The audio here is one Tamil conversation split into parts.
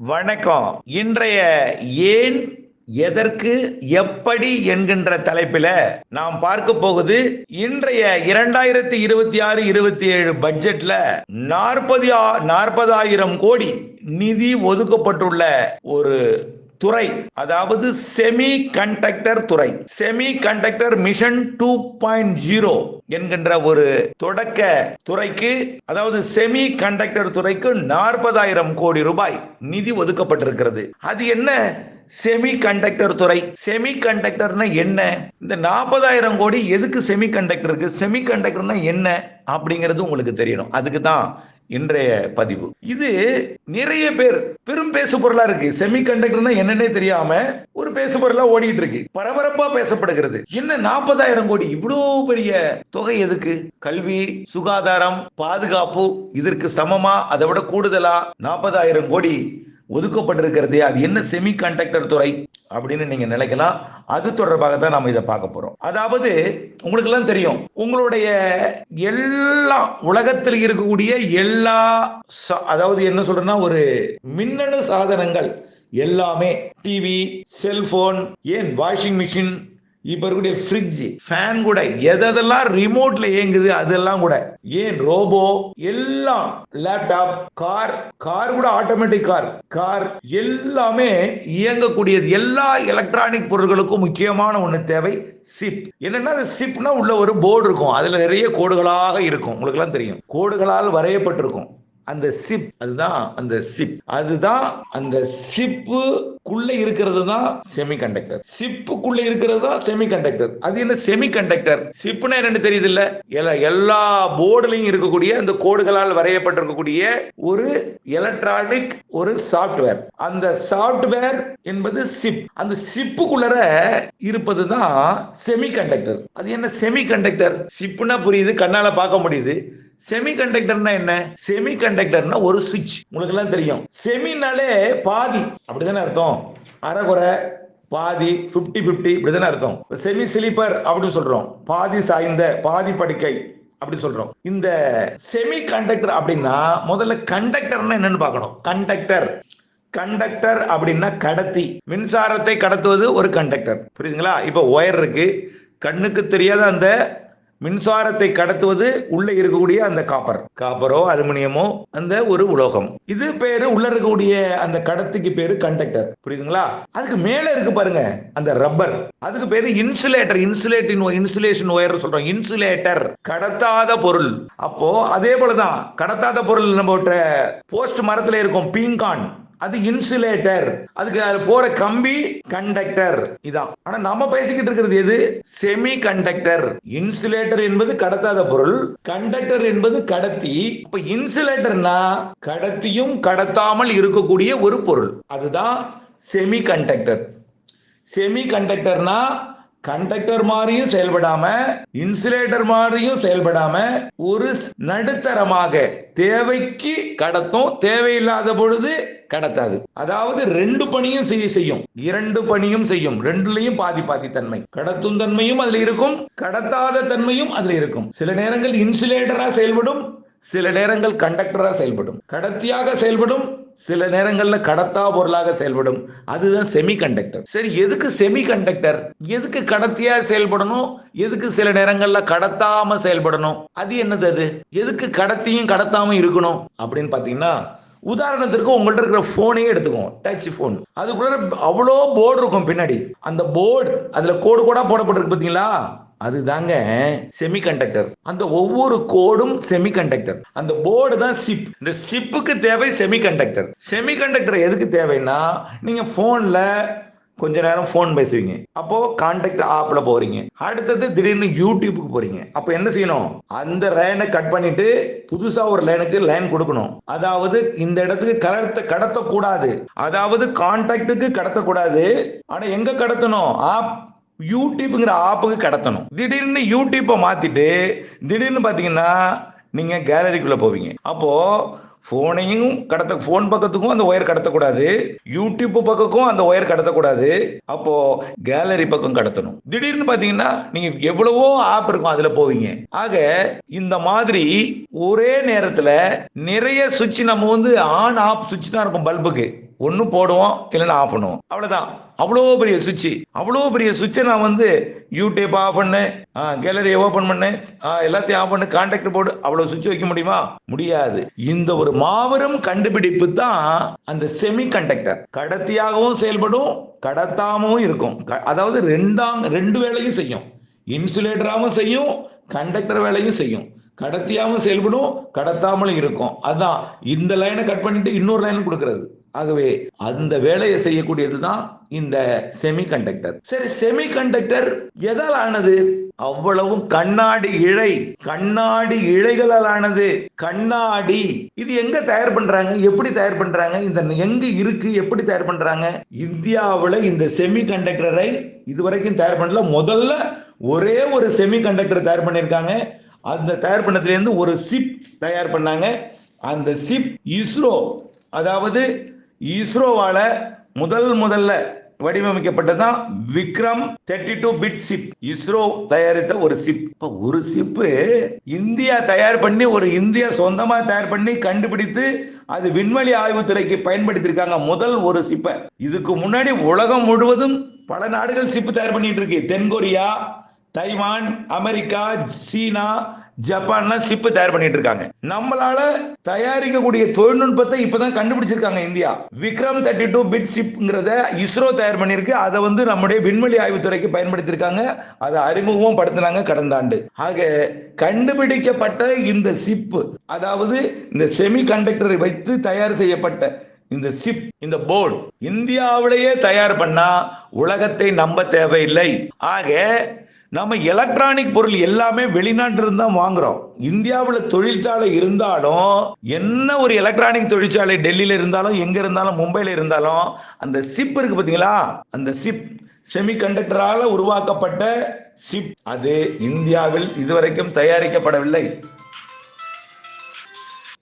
வணக்கம். இன்றைய ஏன் எதற்கு எப்படி என்கின்ற தலைப்பில் நாம் பார்க்க போகுது இன்றைய இரண்டாயிரத்தி இருபத்தி ஆறு இருபத்தி ஏழு பட்ஜெட்ல நாற்பது நாற்பதாயிரம் கோடி நிதி ஒதுக்கப்பட்டுள்ள ஒரு துறை அதாவது செமி கண்டக்டர் துறை. Semiconductor mission two point zero என்கின்ற ஒரு தொடக்க துறைக்கு அதாவது செமி கண்டக்டர் துறைக்கு நாற்பதாயிரம் கோடி ரூபாய் நிதி ஒதுக்கப்பட்டிருக்கிறது. அது என்ன? செமி கண்டக்டர் துறை. செமி கண்டக்டர்னா என்ன? இந்த நாற்பதாயிரம் கோடி எதுக்கு செமி கண்டக்டருக்கு செமி கண்டக்டர்னா என்ன? அப்படிங்கிறது உங்களுக்கு தெரியணும். அதுக்கு தான் இன்றைய பதிவு. இது நிறைய பேர் பெரும் பேசு பொருளா இருக்கு. செமி கண்டக்டர்னா என்னன்னே தெரியாம ஒரு பேசு பொருளா ஓடிட்டு இருக்கு பரபரப்பா பேசப்படுகிறது. என்ன நாற்பதாயிரம் கோடி? இவ்வளோ பெரிய தொகை எதுக்கு? கல்வி சுகாதாரம் பாதுகாப்பு இதற்கு சமமா? அதை விட கூடுதலா நாற்பதாயிரம் கோடி ஒதுக்கப்பட்டிருக்கிறது. அது என்ன செமி கண்டக்டர் துறை அப்படின்னு நீங்க நினைக்கலாம். அது தொடர்பாக தான் நம்ம இதை பார்க்க போறோம். அதாவது உங்களுக்கு எல்லாம் தெரியும் உங்களுடைய எல்லா உலகத்தில் இருக்கக்கூடிய எல்லா அதாவது என்ன சொல்றேன்னா ஒரு மின்னணு சாதனங்கள் எல்லாமே டிவி செல்போன் ஏன் வாஷிங் மிஷின் இப்ப இருக்கக்கூடிய ஃப்ரிட்ஜ் ஃபேன் கூட எதெல்லாம் ரிமோட்ல இயங்குது அதெல்லாம் கூட. ஏன் ரோபோ எல்லாம் லேப்டாப் கார் கார் கூட ஆட்டோமேட்டிக் கார் கார் எல்லாமே இயங்கக்கூடியது. எல்லா எலக்ட்ரானிக் பொருட்களுக்கும் முக்கியமான ஒண்ணு தேவை சிப் என்னன்னா அந்த சிப்னா உள்ள ஒரு போர்டு இருக்கும். அதுல நிறைய கோடுகளாக இருக்கும். உங்களுக்கு எல்லாம் தெரியும். கோடுகளால் வரையப்பட்டிருக்கும். அந்த சிப் அதுதான் அந்த சிப் அதுதான் அந்த சிப்புக்குள்ள இருக்கிறது தான் செமிகண்டக்டர் சிப்புக்குள்ள இருக்கிறது தான் செமிகண்டக்டர் அது என்ன செமிகண்டக்டர் சிப்புனா ரெண்டு என்னன்னு தெரியுது இல்ல எல்லா எல்லா போர்டுலையும் இருக்கக்கூடிய அந்த கோடுகளால் வரையப்பட்டிருக்கக்கூடிய ஒரு எலக்ட்ரானிக் ஒரு சாஃப்ட்வேர் அந்த சாஃப்ட்வேர் என்பது சிப் அந்த சிப்புக்குள்ளர இருப்பது தான் செமிகண்டக்டர் அது என்ன செமிகண்டக்டர் சிப்புனா புரியுது கண்ணால பார்க்க முடியுது. செமி கண்டக்டர்னா என்ன? செமி கண்டக்டர்னா ஒரு சுவிட்ச் உங்களுக்கு எல்லாம் தெரியும். செமினாலே பாதி. அப்படிதானே அர்த்தம். அரைகுறை பாதி 50 50 இப்படிதானே அர்த்தம். செமி ஸ்லீப்பர் அப்படின்னு சொல்றோம். பாதி சாய்ந்த பாதி படுக்கை அப்படி சொல்றோம். இந்த செமி கண்டக்டர் அப்படின்னா முதல்ல கண்டக்டர்னா என்னன்னு பார்க்கணும். கண்டக்டர் கண்டக்டர் அப்படின்னா கடத்தி. மின்சாரத்தை கடத்துவது ஒரு கண்டக்டர் புரியுதுங்களா? இப்போ ஒயர் இருக்கு. கண்ணுக்கு தெரியாத அந்த மின்சாரத்தை கடத்துவது உள்ள இருக்கக்கூடிய அந்த காப்பர். காப்பரோ அலுமினியமோ அந்த ஒரு உலோகம். இது பேரு உள்ள இருக்கக்கூடிய அந்த கடத்துக்கு பேரு கண்டக்டர் புரியுதுங்களா? அதுக்கு மேல இருக்கு பாருங்க அந்த ரப்பர் அதுக்கு பேரு இன்சுலேட்டர் இன்சுலேட்டின் இன்சுலேஷன் ஒயர் சொல்றோம். இன்சுலேட்டர் கடத்தாத பொருள். அப்போ அதே போலதான் கடத்தாத பொருள் நம்ம போஸ்ட் மரத்துல இருக்கும் பீங்கான். அது இன்சுலேட்டர் அதுக்கு அதுல போற கம்பி கண்டக்டர் இதான். ஆனா நம்ம பேசிக்கிட்டு இருக்கிறது எது? செமி கண்டக்டர் இன்சுலேட்டர் என்பது கடத்தாத பொருள். கண்டக்டர் என்பது கடத்தி. இப்ப இன்சுலேட்டர்னா கடத்தியும் கடத்தாமல் இருக்கக்கூடிய ஒரு பொருள். அதுதான் செமி கண்டக்டர் செமி கண்டக்டர்னா கண்டக்டர் மாதிரியும் செயல்படாம இன்சுலேட்டர் மாதிரியும் செயல்படாம ஒரு நடுத்தரமாக தேவைக்கு கடத்தும் தேவையில்லாத பொழுது கடத்தாது. அதாவது ரெண்டு பணியும் செய்ய செய்யும். இரண்டு பணியும் செய்யும். ரெண்டுலயும் பாதி பாதி தன்மை. கடத்தும் தன்மையும் அதுல இருக்கும் கடத்தாத தன்மையும் அதுல இருக்கும். சில நேரங்கள் இன்சுலேட்டரா செயல்படும் சில நேரங்கள் கண்டக்டராக செயல்படும். கடத்தியாக செயல்படும் சில நேரங்களில் கடத்தா பொருளாக செயல்படும். அதுதான் செமி கண்டக்டர் சரி எதுக்கு செமி கண்டக்டர் எதுக்கு கடத்தியா செயல்படணும்? எதுக்கு சில நேரங்களில் கடத்தாம செயல்படணும்? அது என்னது அது? எதுக்கு கடத்தியும் கடத்தாம இருக்கணும்? அப்படின்னு பாத்தீங்கன்னா உதாரணத்திற்கு உங்கள்ட்ட இருக்கிற போனையே எடுத்துக்குவோம் டச் போன் அதுக்குள்ள அவ்வளோ போர்டு இருக்கும் பின்னாடி. அந்த போர்டு அதுல கோடு கோடாக போடப்பட்டிருக்கு பாத்தீங்களா அதுதாங்க செமிகண்டக்டர் அந்த ஒவ்வொரு கோடும் செமிகண்டக்டர் அந்த போர்டு தான் சிப் இந்த சிப்புக்கு தேவை செமிகண்டக்டர் செமிகண்டக்டர் எதுக்கு தேவைன்னா நீங்க போன்ல கொஞ்ச நேரம் ஃபோன் பேசுவீங்க. அப்போ கான்டாக்ட் ஆப்ல போறீங்க. அடுத்தது திடீர்னு யூடியூபுக்கு போறீங்க. அப்ப என்ன செய்யணும்? அந்த லைனை கட் பண்ணிட்டு புதுசா ஒரு லைனுக்கு லைன் கொடுக்கணும். அதாவது இந்த இடத்துக்கு கடத்த கடத்தக்கூடாது. அதாவது கான்டாக்டுக்கு கடத்தக்கூடாது. ஆனா எங்க கடத்தணும்? ஆப் யூடியூப்புங்கிற ஆப்புக்கு கடத்தணும். திடீர்னு யூடியூப்பை மாத்திட்டு திடீர்னு பாத்தீங்கன்னா நீங்க கேலரிக்குள்ள போவீங்க. அப்போ ஃபோனையும் கடத்த ஃபோன் பக்கத்துக்கும் அந்த ஒயர் கடத்தக்கூடாது. யூடியூப் பக்கக்கும் அந்த ஒயர் கடத்தக்கூடாது. அப்போ கேலரி பக்கம் கடத்தணும். திடீர்னு பாத்தீங்கன்னா நீங்க எவ்வளவோ ஆப் இருக்கும் அதுல போவீங்க. ஆக இந்த மாதிரி ஒரே நேரத்துல நிறைய சுவிட்ச் நம்ம வந்து ஆன் ஆஃப் சுவிட்ச் தான் இருக்கும் பல்புக்கு ஒன்று போடுவோம் இல்லைன்னா ஆஃப் பண்ணுவோம். அவ்வளோதான் அவ்வளோ பெரிய சுவிட்ச். அவ்வளோ பெரிய சுவிட்சை நான் வந்து யூடியூப் ஆஃப் பண்ணு கேலரியை ஓப்பன் பண்ணு எல்லாத்தையும் ஆஃப் பண்ணு கான்டாக்ட் போடு அவ்வளோ சுவிட்ச் வைக்க முடியுமா? முடியாது. இந்த ஒரு மாபெரும் கண்டுபிடிப்பு தான் அந்த செமி கண்டக்டர் கடத்தியாகவும் செயல்படும் கடத்தாமவும் இருக்கும். க- அதாவது ரெண்டாம் ரெண்டு வேலையும் செய்யும். இன்சுலேட்டராகவும் செய்யும் கண்டக்டர் வேலையும் செய்யும். கடத்தியாகவும் செயல்படும் கடத்தாமலும் இருக்கும். அதான். இந்த லைனை கட் பண்ணிட்டு இன்னொரு லைன் கொடுக்கறது. ஆகவே அந்த வேலையை செய்யக்கூடியது தான் இந்த செமி கண்டக்டர் சரி செமிகண்டக்டர் எதால் ஆனது? அவ்வளவும் கண்ணாடி இழை கண்ணாடி இழைகளால் ஆனது. கண்ணாடி இது எங்க தயார் பண்றாங்க? எப்படி தயார் பண்றாங்க? இந்த எங்க இருக்கு? எப்படி தயார் பண்றாங்க? இந்தியாவில் இந்த செமிகண்டக்டரை இதுவரைக்கும் தயார் பண்ணல. முதல்ல ஒரே ஒரு செமிகண்டக்டர் தயார் பண்ணியிருக்காங்க. அந்த தயார் பண்ணதுலேருந்து ஒரு சிப் தயார் பண்ணாங்க. அந்த சிப் இஸ்ரோ அதாவது இஸ்ரோவால முதல் முதல்ல வடிவமைக்கப்பட்டதுதான் Vikram thirty two bit chip ISRO தயாரித்த ஒரு சிப் இப்போ ஒரு சிப்பு இந்தியா தயார் பண்ணி ஒரு இந்தியா சொந்தமா தயார் பண்ணி கண்டுபிடித்து அது விண்வெளி ஆய்வுத்துறைக்கு பயன்படுத்தியிருக்காங்க முதல் ஒரு சிப்பை இதுக்கு முன்னாடி உலகம் முழுவதும் பல நாடுகள் சிப்பு தயார் பண்ணிட்டு இருக்கு. தென்கொரியா தைவான் அமெரிக்கா சீனா ஜப்பான்ல சிப்பு தயார் பண்ணிட்டு இருக்காங்க. நம்மளால தயாரிக்கக்கூடிய தொழில்நுட்பத்தை இப்பதான் கண்டுபிடிச்சிருக்காங்க India. Vikram thirty two bit சிப்ங்கிறத ISRO தயார் பண்ணியிருக்கு. அதை வந்து நம்முடைய விண்வெளி ஆய்வுத்துறைக்கு பயன்படுத்தியிருக்காங்க. அதை அறிமுகமும் படுத்தினாங்க கடந்த ஆண்டு. ஆக கண்டுபிடிக்கப்பட்ட இந்த சிப்பு அதாவது இந்த செமி கண்டக்டரை வைத்து தயார் செய்யப்பட்ட இந்த சிப் இந்த போர்டு இந்தியாவிலேயே தயார் பண்ணா உலகத்தை நம்ப தேவையில்லை. ஆக நம்ம எலக்ட்ரானிக் பொருள் எல்லாமே வெளிநாட்டிலிருந்து தான் வாங்குறோம். இந்தியாவில் தொழிற்சாலை இருந்தாலும் என்ன ஒரு எலக்ட்ரானிக் தொழிற்சாலை டெல்லியில இருந்தாலும் எங்க இருந்தாலும் மும்பையில இருந்தாலும் அந்த சிப் இருக்கு பாத்தீங்களா? அந்த சிப் செமிகண்டக்டரால் உருவாக்கப்பட்ட சிப் அது இந்தியாவில் இதுவரைக்கும் தயாரிக்கப்படவில்லை.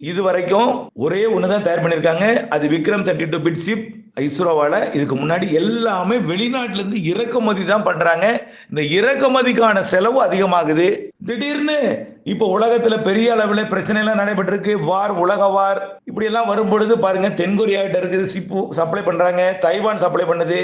இது வரைக்கும் ஒரே ஒன்று தான் தயார் பண்ணியிருக்காங்க. அது Vikram thirty two bit chip இஸ்ரோவால இதுக்கு முன்னாடி எல்லாமே வெளிநாட்டுல இருந்து இறக்குமதி தான் பண்றாங்க. இந்த இறக்குமதிக்கான செலவு அதிகமாகுது. திடீர்னு இப்போ உலகத்துல பெரிய அளவுல பிரச்சனை எல்லாம் நடைபெற்றிருக்கு. வார் உலக வார். இப்படி எல்லாம் வரும் பொழுது பாருங்க தென்கொரியா கிட்ட இருக்குது சிப்பு சப்ளை பண்றாங்க. தைவான் சப்ளை பண்ணுது.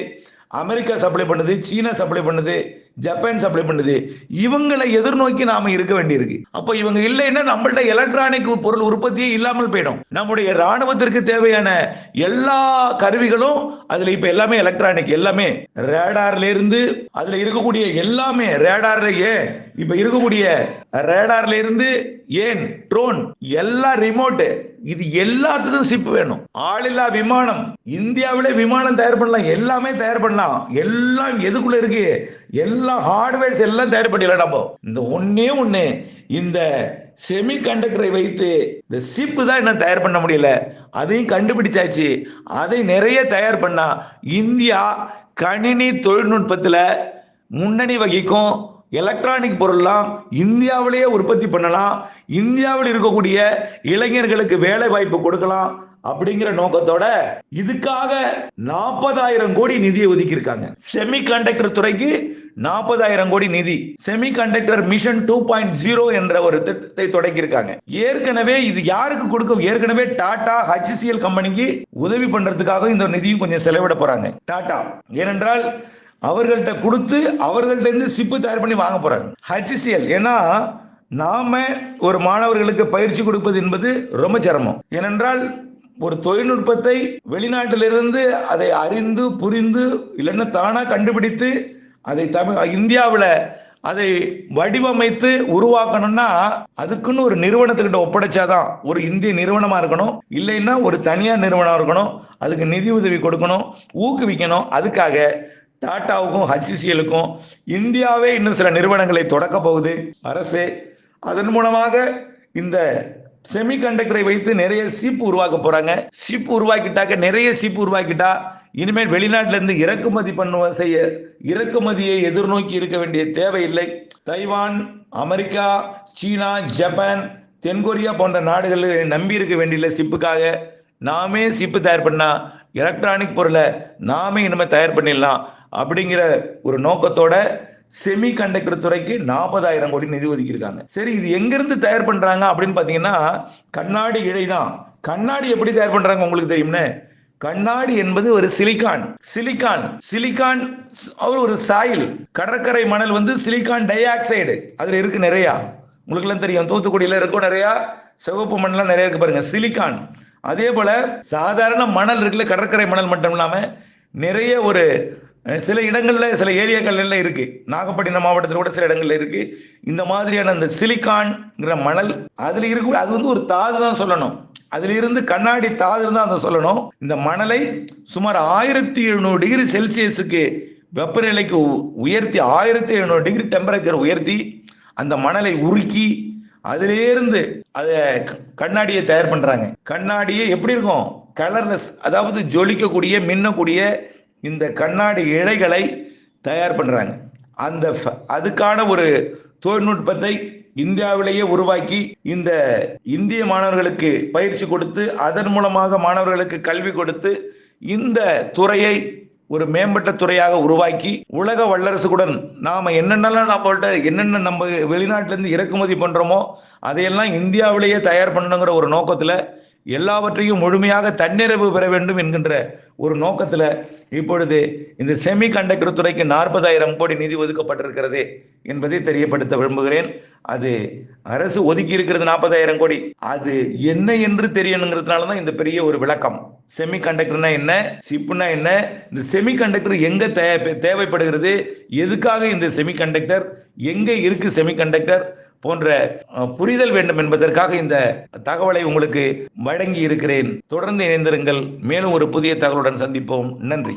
அமெரிக்கா சப்ளை பண்ணுது. சீனா சப்ளை பண்ணுது. ஜப்பான் சப்ளை பண்ணுது. இவங்களை எதிர்நோக்கி நாம இருக்க வேண்டியிருக்கு. அப்போ இவங்க இல்லைன்னா நம்மள்ட்ட எலக்ட்ரானிக் பொருள் உற்பத்தியே இல்லாமல் போயிடும். நம்முடைய ராணுவத்திற்கு தேவையான எல்லா கருவிகளும் அதுல இப்ப எல்லாமே எலக்ட்ரானிக் எல்லாமே ரேடார்ல இருந்து அதுல இருக்கக்கூடிய எல்லாமே ரேடார்லயே இப்ப இருக்கக்கூடிய ரேடார்ல இருந்து ஏன் ட்ரோன் எல்லா ரிமோட் இது எல்லாத்துக்கும் சிப் வேணும். ஆளில்லா விமானம். இந்தியாவிலே விமானம் தயார் பண்ணலாம். எல்லாமே தயார் பண்ணலாம். எல்லாம் எதுக்குள்ள இருக்கு? எல்லா ஹார்ட்வேர்ஸ் எல்லாம் தயார் பண்ணிடலாம் நம்ம. இந்த ஒன்னே ஒண்ணு இந்த செமி கண்டக்டரை வைத்து இந்த சிப்பு தான் என்ன தயார் பண்ண முடியல. அதையும் கண்டுபிடிச்சாச்சு. அதை நிறைய தயார் பண்ணா இந்தியா கணினி தொழில்நுட்பத்துல முன்னணி வகிக்கும். எலக்ட்ரானிக் பொருள்லாம் இந்தியாவிலேயே உற்பத்தி பண்ணலாம். இந்தியாவில் இருக்கக்கூடிய இளைஞர்களுக்கு வேலை வாய்ப்பு கொடுக்கலாம். அப்படிங்கிற நோக்கத்தோட இதுக்காக நாற்பதாயிரம் கோடி நிதியை ஒதுக்கியிருக்காங்க. செமி கண்டக்டர் துறைக்கு நாற்பதாயிரம் கோடி நிதி. Semiconductor mission two point zero என்ற ஒரு திட்டத்தை தொடங்கியிருக்காங்க ஏற்கனவே இது யாருக்கு கொடுக்க ஏற்கனவே டாடா ஹச்சிசிஎல் கம்பெனிக்கு உதவி பண்றதுக்காக இந்த நிதியும் கொஞ்சம் செலவிட போறாங்க. டாடா. ஏனென்றால் அவர்கள்ட்ட கொடுத்து அவர்கள்ட்ட இருந்து சிப்பு தயார் பண்ணி வாங்க போறாங்க. ஹச்சிசிஎல் ஏன்னா நாம ஒரு மாணவர்களுக்கு பயிற்சி கொடுப்பது என்பது ரொம்ப சிரமம். ஏனென்றால் ஒரு தொழில்நுட்பத்தை வெளிநாட்டிலிருந்து அதை அறிந்து புரிந்து இல்லைன்னா தானா கண்டுபிடித்து அதை தமிழ் இந்தியாவில் அதை வடிவமைத்து உருவாக்கணும்னா அதுக்குன்னு ஒரு நிறுவனத்துக்கிட்ட ஒப்படைச்சாதான் ஒரு இந்திய நிறுவனமா இருக்கணும். இல்லைன்னா ஒரு தனியார் நிறுவனம் இருக்கணும். அதுக்கு நிதி உதவி கொடுக்கணும் ஊக்குவிக்கணும். அதுக்காக டாட்டாவுக்கும் ஹச்சிசிஎலுக்கும் இந்தியாவே இன்னும் சில நிறுவனங்களை தொடக்க போகுது அரசு. அதன் மூலமாக இந்த செமிகண்டக்டரை வைத்து நிறைய சீப்பு உருவாக்க போறாங்க. சீப்பு உருவாக்கிட்டாக்க நிறைய சீப்பு உருவாக்கிட்டா இனிமேல் வெளிநாட்டில இருந்து இறக்குமதி பண்ணுவ செய்ய இறக்குமதியை எதிர்நோக்கி இருக்க வேண்டிய தேவையில்லை. தைவான் அமெரிக்கா சீனா ஜப்பான் தென்கொரியா போன்ற நாடுகளை நம்பி இருக்க வேண்டிய சிப்புக்காக. நாமே சிப்பு தயார் பண்ணா எலக்ட்ரானிக் பொருளை நாமே இனிமேல் தயார் பண்ணிடலாம் அப்படிங்கிற ஒரு நோக்கத்தோட செமி கண்டக்டர் துறைக்கு நாற்பதாயிரம் கோடி நிதி ஒதுக்கியிருக்காங்க. சரி இது எங்கிருந்து தயார் பண்றாங்க அப்படின்னு பாத்தீங்கன்னா கண்ணாடி இழை தான். கண்ணாடி எப்படி தயார் பண்றாங்க உங்களுக்கு தெரியும்னு? கண்ணாடி என்பது ஒரு சிலிக்கான். சிலிக்கான். சிலிக்கான் அவர் ஒரு சாயில். கடற்கரை மணல் வந்து சிலிக்கான் டை ஆக்சைடு அதுல இருக்கு நிறையா. உங்களுக்கு எல்லாம் தெரியும் தூத்துக்குடியில இருக்கும் நிறையா சிவப்பு மணலாம் நிறைய இருக்கு பாருங்க சிலிக்கான். அதே போல சாதாரண மணல் இருக்குல்ல கடற்கரை மணல் மட்டும் இல்லாம நிறைய ஒரு சில இடங்கள்ல சில ஏரியாக்கள் இருக்கு. நாகப்பட்டினம் மாவட்டத்தில் கூட சில இடங்கள்ல இருக்கு. இந்த மாதிரியான அந்த சிலிக்கான்ங்கிற மணல் அதுல இருக்கு அது வந்து ஒரு தாது தான் சொல்லணும். அதுல இருந்து கண்ணாடி தாது தான் அதை சொல்லணும். இந்த மணலை சுமார் ஆயிரத்தி எழுநூறு டிகிரி செல்சியஸுக்கு வெப்பநிலைக்கு உ- உயர்த்தி ஆயிரத்தி எழுநூறு டிகிரி டெம்பரேச்சர் உயர்த்தி அந்த மணலை உருக்கி அதிலேருந்து அதை கண்ணாடியை தயார் பண்றாங்க. கண்ணாடியே எப்படி இருக்கும்? கலர்லெஸ் அதாவது ஜொலிக்கக்கூடிய மின்னக்கூடிய இந்த கண்ணாடி இழைகளை தயார் பண்ணுறாங்க அந்த ஃப- அதுக்கான ஒரு தொழில்நுட்பத்தை இந்தியாவிலேயே உருவாக்கி இந்த இந்திய மாணவர்களுக்கு பயிற்சி கொடுத்து அதன் மூலமாக மாணவர்களுக்கு கல்வி கொடுத்து இந்த துறையை ஒரு மேம்பட்ட துறையாக உருவாக்கி உலக வல்லரசுடன் நாம என்னென்னலாம் நம்மள்ட்ட என்னென்ன நம்ம வெளிநாட்டிலேருந்து இறக்குமதி பண்ணுறோமோ அதையெல்லாம் இந்தியாவிலேயே தயார் பண்ணணுங்கிற ஒரு நோக்கத்தில் எல்லாவற்றையும் முழுமையாக தன்னிறைவு பெற வேண்டும் என்கின்ற ஒரு நோக்கத்துல இப்பொழுது இந்த செமி கண்டக்டர் துறைக்கு நாற்பதாயிரம் கோடி நிதி ஒதுக்கப்பட்டிருக்கிறது என்பதை தெரியப்படுத்த விரும்புகிறேன். அது அரசு ஒதுக்கி இருக்கிறது நாற்பதாயிரம் கோடி. அது என்ன என்று தெரியணுங்கிறதுனால தான் இந்த பெரிய ஒரு விளக்கம். செமி கண்டக்டர்னா என்ன? சிப்புனா என்ன? இந்த செமி கண்டக்டர் எங்க தேவைப்படுகிறது? எதுக்காக இந்த செமி கண்டக்டர் எங்க இருக்கு செமி கண்டக்டர் போன்ற புரிதல் வேண்டும் என்பதற்காக இந்த தகவலை உங்களுக்கு வழங்கி இருக்கிறேன் தொடர்ந்து இணைந்திருங்கள். மேலும் ஒரு புதிய தகவலுடன் சந்திப்போம். நன்றி.